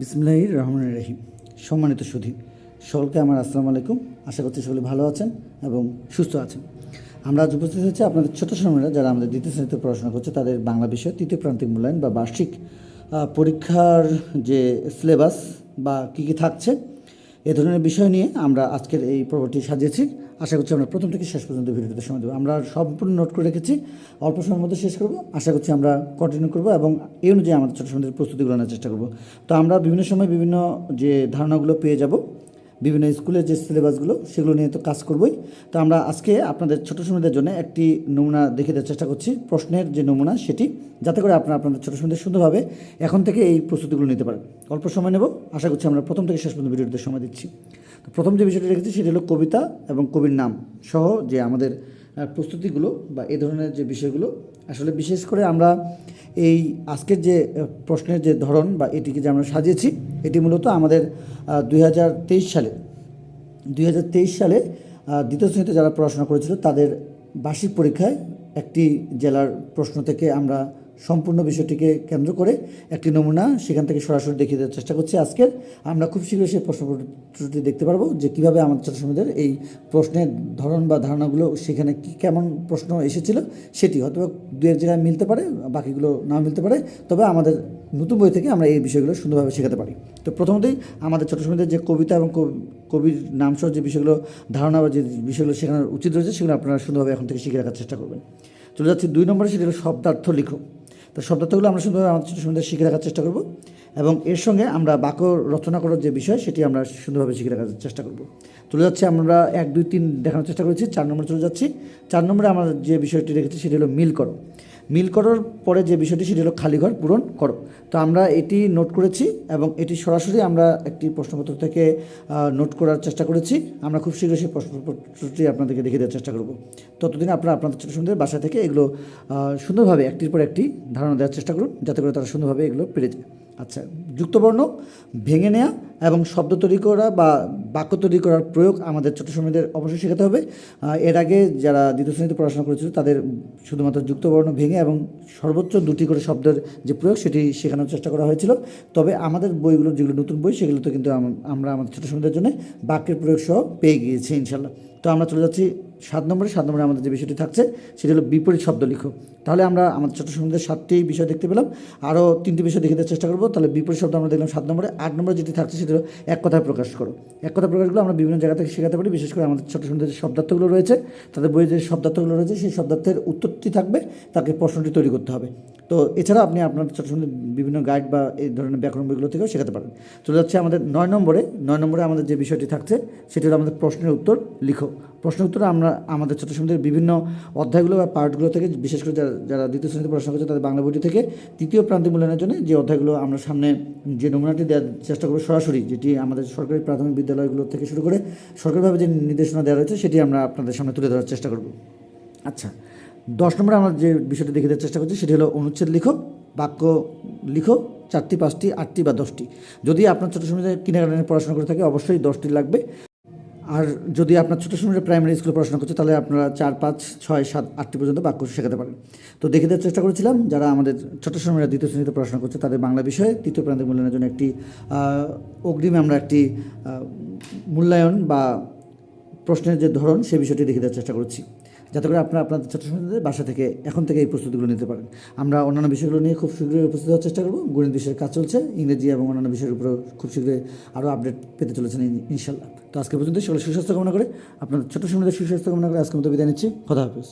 বিসমুল্লাহ রহমান রহিম। সম্মানিত সুধী, সকলকে আমার আসসালামু আলাইকুম। আশা করছি সকলে ভালো আছেন এবং সুস্থ আছেন। আমরা আজ উপস্থিত হয়েছি আপনাদের ছোট সময়রা যারা আমাদের দ্বিতীয় শ্রেণীতে পড়াশোনা করছে, তাদের বাংলা বিষয়ে, তৃতীয় প্রান্তিক মূল্যায়ন বা বার্ষিক পরীক্ষার যে সিলেবাস বা কী কী থাকছে এ ধরনের বিষয় নিয়ে আমরা আজকের এই পর্বটি সাজিয়েছি। আশা করছি আমরা প্রথম থেকে শেষ পর্যন্ত ভিডিওতে সময় দেবো। আমরা সম্পূর্ণ নোট করে রেখেছি। অল্প সময়ের মধ্যে শেষ করব। আশা করছি আমরা কন্টিনিউ করব এবং এই অনুযায়ী আমাদের ছোটো সন্ধ্যের প্রস্তুতিগুলো গ্রহণের চেষ্টা করব। তো আমরা বিভিন্ন সময় বিভিন্ন যে ধারণাগুলো পেয়ে যাব বিভিন্ন স্কুলের যে সিলেবাসগুলো সেগুলো নিয়ে তো কাজ করবই। তো আমরা আজকে আপনাদের ছোটো সময়দের জন্য একটি নমুনা দেখে দেওয়ার চেষ্টা করছি। প্রশ্নের যে নমুনা, সেটি যাতে করে আপনারা আপনাদের ছোটো সময়দের সুন্দরভাবে এখন থেকে এই প্রস্তুতিগুলো নিতে পারেন। অল্প সময় নেব। আশা করছি আমরা প্রথম থেকে শেষ পর্যন্ত ভিডিওতে সময় দিচ্ছি। তো প্রথম যে বিষয়টি রেখেছি, সেটি হলো কবিতা এবং কবির নাম সহ যে আমাদের প্রস্তুতিগুলো বা এ ধরনের যে বিষয়গুলো, আসলে বিশেষ করে আমরা এই আজকের যে প্রশ্নের যে ধরন বা এটিকে যে আমরা সাজিয়েছি, এটি মূলত আমাদের দুই হাজার তেইশ সালে, দুই হাজার তেইশ সালে দ্বিতীয় শ্রেণীতে যারা পড়াশোনা করেছিল, তাদের বার্ষিক পরীক্ষায় একটি জেলার প্রশ্ন থেকে আমরা সম্পূর্ণ বিষয়টিকে কেন্দ্র করে একটি নমুনা সেখান থেকে সরাসরি দেখিয়ে দেওয়ার চেষ্টা করছি আজকের। আমরা খুব শীঘ্রই সেই প্রশ্নপত্রটি দেখতে পারব যে কীভাবে আমাদের ছাত্রছাত্রীদের এই প্রশ্নের ধরন বা ধারণাগুলো সেখানে কী কেমন প্রশ্ন এসেছিল সেটি হয়তো দু এক জায়গায় মিলতে পারে, বাকিগুলো না মিলতে পারে। তবে আমাদের নতুন বই থেকে আমরা এই বিষয়গুলো সুন্দরভাবে শেখাতে পারি। তো প্রথমতেই আমাদের ছোটো সময়দের যে কবিতা এবং কবি- কবির নাম সহ যে বিষয়গুলো, ধারণা বা যে বিষয়গুলো শেখানোর উচিত রয়েছে সেগুলো আপনারা সুন্দরভাবে এখন থেকে শিখে রাখার চেষ্টা করবেন। চলে যাচ্ছি দুই নম্বরে, সেটি হলো শব্দার্থ লিখো তো শব্দার্থগুলো আমরা সুন্দরভাবে আমাদের সুন্দর শিখে রাখার চেষ্টা করব। এবং এর সঙ্গে আমরা বাক্য রচনা করার যে বিষয়, সেটি আমরা সুন্দরভাবে শিখে রাখার চেষ্টা করব। চলে যাচ্ছে, আমরা এক, দুই, তিন দেখানোর চেষ্টা করেছি, চার নম্বরে চলে যাচ্ছি। চার নম্বরে আমরা যে বিষয়টি রেখেছি, সেটি হলো মিল করো। মিল করার পরে যে বিষয়টি, সেটি হলো খালি ঘর পূরণ করো। তো আমরা এটি নোট করেছি এবং এটি সরাসরি আমরা একটি প্রশ্নপত্র থেকে নোট করার চেষ্টা করেছি। আমরা খুব শীঘ্রই সেই প্রশ্নপত্রটি আপনাদেরকে দেখে দেওয়ার চেষ্টা করব। ততদিন আপনারা আপনাদের ছোটো সুন্দর বাসা থেকে এগুলো সুন্দরভাবে একটির পর একটি ধারণা দেওয়ার চেষ্টা করুন, যাতে করে তারা সুন্দরভাবে এগুলো পেরে যায়। আচ্ছা যুক্তবর্ণ ভেঙে নেওয়া এবং শব্দ তৈরি করা বা বাক্য তৈরি করার প্রয়োগ আমাদের ছোটো সময়দের অবশ্যই শেখাতে হবে। এর আগে যারা দ্বিতীয় শ্রেণীতে পড়াশোনা করেছিল, তাদের শুধুমাত্র যুক্তবর্ণ ভেঙে এবং সর্বোচ্চ দুটি করে শব্দের যে প্রয়োগ, সেটি শেখানোর চেষ্টা করা হয়েছিল। তবে আমাদের বইগুলো, যেগুলো নতুন বই, সেগুলো তো কিন্তু আমরা আমাদের ছোটো সময়দের জন্য বাক্যের প্রয়োগ সহ পেয়ে গিয়েছি, ইনশাল্লাহ। তো আমরা চলে যাচ্ছি সাত নম্বরে। সাত নম্বরে আমাদের যে বিষয়টি থাকছে, সেটি হলো বিপরীত শব্দ লিখো। তাহলে আমরা আমাদের ছোটো সম্বন্ধে সাতটি বিষয় দেখতে পেলাম। আরও তিনটি বিষয় দেখে দেওয়ার চেষ্টা করব। তাহলে বিপরীত শব্দ আমরা দেখলাম সাত নম্বরে। আট নম্বরে যেটি থাকছে, সেটি হলো এক কথায় প্রকাশ করো। এক কথা প্রকাশগুলো আমরা বিভিন্ন জায়গা থেকে শেখাতে পারি। বিশেষ করে আমাদের ছোটো সম্বন্ধে যে শব্দার্থগুলো রয়েছে, তাদের বইয়ে যে শব্দার্থগুলো রয়েছে, সেই শব্দার্থের উত্তরটি থাকবে। তাকে প্রশ্নটি তৈরি করতে হবে। তো এছাড়া আপনি আপনার ছোটো সম্বন্ধে বিভিন্ন গাইড বা এই ধরনের ব্যাকরণ বইগুলো থেকেও শেখাতে পারেন। চলে যাচ্ছে আমাদের নয় নম্বরে। নয় নম্বরে আমাদের যে বিষয়টি থাকছে, সেটি হলো আমাদের প্রশ্নের উত্তর লিখো। প্রশ্নের উত্তরে আমরা আমাদের ছোটো সমুদ্রের বিভিন্ন অধ্যায়গুলো বা পার্টগুলো থেকে, বিশেষ করে যারা যারা দ্বিতীয় শ্রেণীতে পড়াশোনা করছে, তাদের বাংলা বইটি থেকে তৃতীয় প্রান্তিক মূল্যায়নের জন্য যে অধ্যায়গুলো আমরা সামনে যে নমুনাটি দেওয়ার চেষ্টা করব সরাসরি, যেটি আমাদের সরকারি প্রাথমিক বিদ্যালয়গুলো থেকে শুরু করে সরকারিভাবে যে নির্দেশনা দেওয়া রয়েছে, সেটি আমরা আপনাদের সামনে তুলে ধরার চেষ্টা করব। আচ্ছা দশ নম্বরে আমরা যে বিষয়টি দেখে দেওয়ার চেষ্টা করছি, সেটি হলো অনুচ্ছেদ লিখো, বাক্য লিখো, চারটি, পাঁচটি, আটটি বা দশটি। যদি আপনার ছোটো সময় কিনাগার্ডেনে পড়াশোনা করে থাকে, অবশ্যই দশটি লাগবে। আর যদি আপনার ছোটো সময় প্রাইমারি স্কুলে পড়াশোনা করছে, তাহলে আপনারা চার, পাঁচ, ছয়, সাত, আটটি পর্যন্ত বাক্য শেখাতে পারেন। তো দেখে দেওয়ার চেষ্টা করেছিলাম, যারা আমাদের ছোটো সময় দ্বিতীয় শ্রেণীতে পড়াশোনা করছে, তাদের বাংলা বিষয়ে তৃতীয় প্রান্তিক মূল্যায়নের জন্য একটি অগ্রিমে আমরা একটি মূল্যায়ন বা প্রশ্নের যে ধরন সেই বিষয়টি দেখে দেওয়ার চেষ্টা করছি। যাতে করে আপনারা আপনাদের ছাত্র সময়দের বাসা থেকে এখন থেকে এই প্রস্তুতিগুলো নিতে পারেন। আমরা অন্যান্য বিষয়গুলো নিয়ে খুব শীঘ্রই উপস্থিত হওয়ার চেষ্টা করব। গণিত বিষয়ের কাজ চলছে, ইংরেজি এবং অন্যান্য বিষয়ের উপরেও খুব শীঘ্রই আরও আপডেট পেতে চলেছেন ইনশাল্লাহ তো আজকে পর্যন্ত সকলে সুস্বাস্থ্য কামনা করে আপনাদের ছোটো সময়দের সুস্বাস্থ্য কামনা করে আজকে মতো বিদায় নিচ্ছি। কথা হাফিজ।